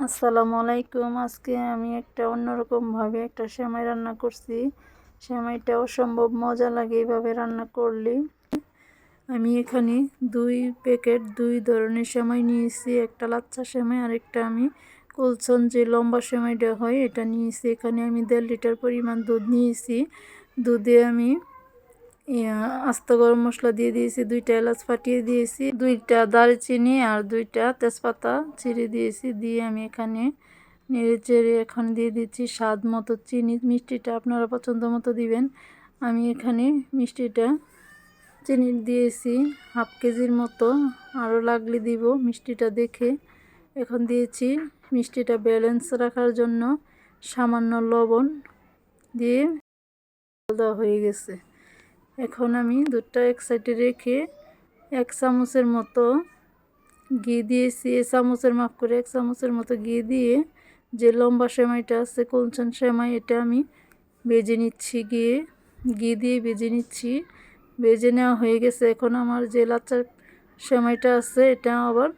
আসসালামু আলাইকুম। আজকে আমি একটা অন্যরকমভাবে একটা সেমাই রান্না করছি। সেমাইটা অসম্ভব মজা লাগে এইভাবে রান্না করলে। আমি এখানে দুই প্যাকেট, দুই ধরনের সেমাই নিয়েছি। একটা লাচ্চা সেমাই আর একটা আমি কুলসন যে লম্বা সেমাইটা হয়, এটা নিয়েছি। এখানে আমি দেড় লিটার পরিমাণ দুধ নিয়েছি। দুধে আমি আস্ত গরম মশলা দিয়ে দিয়েছি, দুইটা এলাচ ফাটিয়ে দিয়েছি, দুইটা দারচিনি আর দুইটা তেজপাতা ছিঁড়ে দিয়েছি, দিয়ে আমি এখানে নেড়ে চেড়ে এখন দিয়ে দিচ্ছি স্বাদ মতো চিনি। মিষ্টিটা আপনারা পছন্দ মতো দিবেন। আমি এখানে মিষ্টিটা চিনি দিয়েছি, হাফ কেজির মতো। আরও লাগলে দিব মিষ্টিটা দেখে। এখন দিয়েছি মিষ্টিটা ব্যালেন্স রাখার জন্য সামান্য লবণ দিয়ে দেওয়া হয়ে গেছে। এখন আমি দুধটা এক সাইডে রেখে এক চামচের মতো ঘি দিয়েছি। এ চামচের মাপ করে এক চামচের মতো ঘি দিয়ে যে লম্বা সেমাইটা আছে কঞ্চন সেমাই, এটা আমি বেজে নিচ্ছি গিয়ে। ঘি দিয়ে বেজে নিচ্ছি। বেজে নেওয়া হয়ে গেছে। এখন আমার যে লাচ্চার সেমাইটা আছে, এটা আবার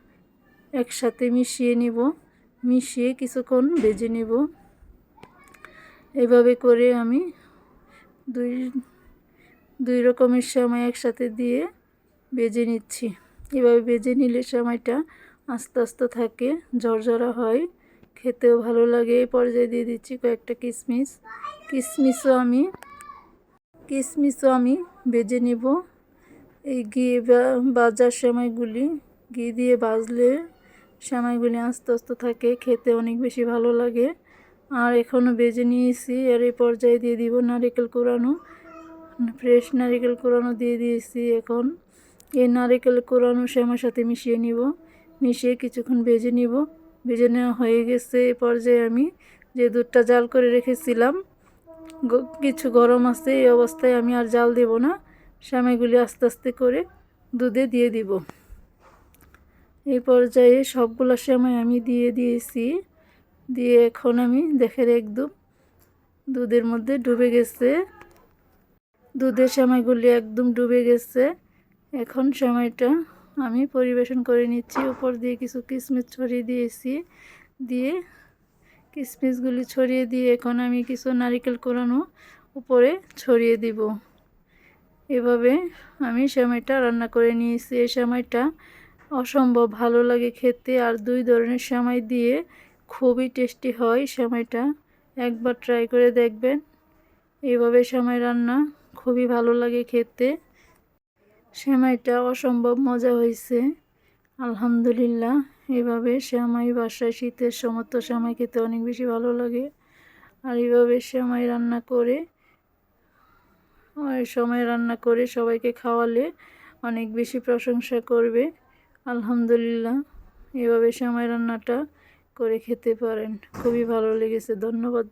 একসাথে মিশিয়ে নিব। মিশিয়ে কিছুক্ষণ বেজে নিব। এভাবে করে আমি দুই দুই রকমের সময় একসাথে দিয়ে বেজে নিচ্ছি। এভাবে বেজে নিলে সময়টা আস্তে আস্তে থাকে, ঝরঝরা হয়। খেতেও ভালো লাগে। এই পর্যায়ে দিয়ে দিচ্ছি কয়েকটা কিশমিশ কিশমিশও আমি কিশমিশও আমি বেজে নিব। এই ঘি বাজার সময়গুলি, ঘি দিয়ে বাজলে সময়গুলি আস্তে আস্তে থাকে, খেতে অনেক বেশি ভালো লাগে। আর এখনও বেজে নিয়েছি। আর এই পর্যায়ে দিয়ে দিব নারিকেল কোরানো ফ্রেশ নারিকেল কোরানো দিয়ে দিয়েছি এখন। এই নারিকেল কোরানো শ্যামার সাথে মিশিয়ে নিব। মিশিয়ে কিছুক্ষণ ভেজে নিব। ভেজে নেওয়া হয়ে গেছে এ পর্যায়ে আমি যে দুধটা জাল করে রেখেছিলাম কিছু গরম আছে এই অবস্থায় আমি আর জাল দেব না। শ্যামাইগুলি আস্তে আস্তে করে দুধে দিয়ে দিব। এই পর্যায়ে সবগুলো শ্যামাই আমি দিয়ে দিয়েছি। দিয়ে এখন আমি দেখে একদম দুধের মধ্যে ডুবে গেছে। দুধের সময়গুলি একদম ডুবে গেছে। এখন সময়টা আমি পরিবেশন করে নিচ্ছি। উপর দিয়ে কিছু কিশমিশ ছড়িয়ে দিয়েছি। দিয়ে কিশমিশগুলি ছড়িয়ে দিয়ে এখন আমি কিছু নারিকেল কোরানো উপরে ছড়িয়ে দিব। এভাবে আমি সময়টা রান্না করে নিয়েছি। এই সময়টা অসম্ভব ভালো লাগে খেতে। আর দুই ধরনের সময় দিয়ে খুবই টেস্টি হয় সময়টা। একবার ট্রাই করে দেখবেন। এইভাবে সময় রান্না খুবই ভালো লাগে খেতে। সেমাইটা অসম্ভব মজা হয়েছে। আলহামদুলিল্লাহ, এভাবে সেমাই বাসায় শীতের সমস্ত সেমাই খেতে অনেক বেশি ভালো লাগে। আর এইভাবে সেমাই রান্না করে সময় রান্না করে সবাইকে খাওয়ালে অনেক বেশি প্রশংসা করবে। আলহামদুলিল্লাহ, এভাবে সময় রান্নাটা করে খেতে পারেন। খুবই ভালো লেগেছে, ধন্যবাদ।